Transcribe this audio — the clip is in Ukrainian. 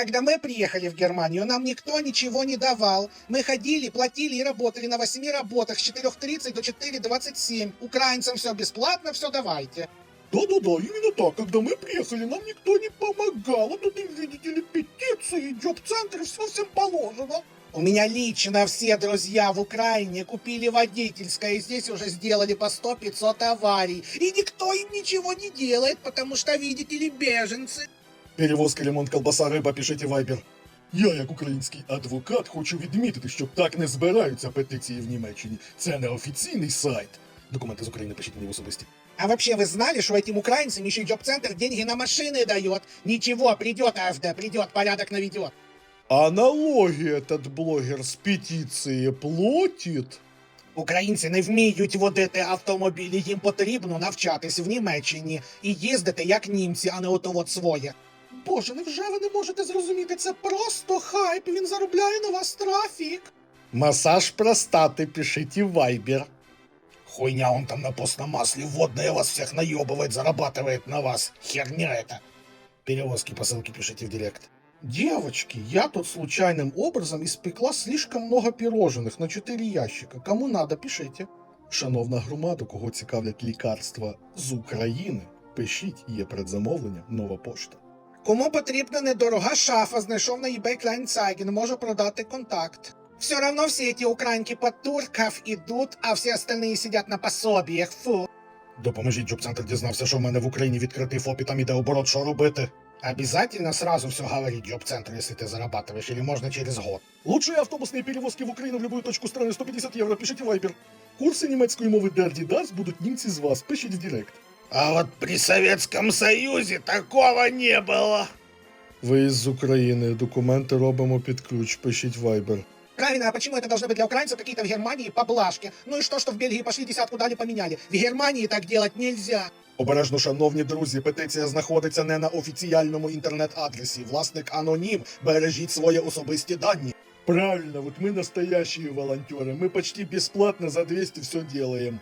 Когда мы приехали в Германию, нам никто ничего не давал. Мы ходили, платили и работали на восьми работах с 4.30 до 4.27. Украинцам все бесплатно, все давайте. Да-да-да, именно так. Когда мы приехали, нам никто не помогал. А тут, видите ли, петиции, джоб-центры, все всем положено. У меня лично все друзья в Украине купили водительское, и здесь уже сделали по 100-500 аварий. И никто им ничего не делает, потому что, видите ли, беженцы. Перевозка, ремонт, колбаса, риба, пишіть вайбер. Я, як український адвокат, хочу відмітити, що так не збираються петиції в Німеччині. Це не офіційний сайт. Документи з України пишіть мені в особисті. А вообще вы знали, что этим украинцам еще и джоб-центр деньги на машины дает? Ничего, придет АФД, придет, порядок наведет. А налоги этот блогер з петиції платить? Українці не вміють водити автомобілі, їм потрібно навчатись в Німеччині і їздити як німці, а не ото от своє. Боже, невже ви не можете зрозуміти? Це просто хайп, він заробляє на вас трафік. Масаж простати, пишіть вайбер. Хуйня он там на постном масле водное вас всех наебывает, зарабатывает на вас. Херня это. Перевозки, посылки пишите в директ. Девочки, я тут случайным образом испекла слишком много пирожных на 4 ящика. Кому надо, пишите. Шановна громада, кого цікавлять лікарства з України, пишіть, є предзамовлення, нова пошта. Кому потрібна недорога шафа, знайшов на eBay Kleinanzeigen, можу продати контакт. Все равно все эти украинки под турков идут, а все остальные сидят на пособиях. Фу. Допоможіть, Джоб-центр дізнався, що в мене в Україні відкритий ФОП і там іде оборот, що робити. Обязательно сразу все говорить джоб-центр, если ты зарабатываешь, или можно через год. Лучшие автобусные перевозки в Украину в любую точку страны 150 євро. Пишіть вайбер. Курси німецької мови Дерді Дас будуть німці з вас. Пишіть в директ. А вот при Советском Союзе такого не было. Ви з України. Документи робимо під ключ. Пишіть вайбер. Правильно, а почему это должно быть для украинцев какие-то в Германии поблажки? Ну и что, что в Бельгии пошли десятку дали поменяли? В Германии так делать нельзя. Обережно, шановні друзі, петиція знаходиться не на офіціальному інтернет-адресі. Власник анонім. Бережіть свої особисті дані. Правильно, вот мы настоящие волонтеры. Мы почти бесплатно за 200 все делаем.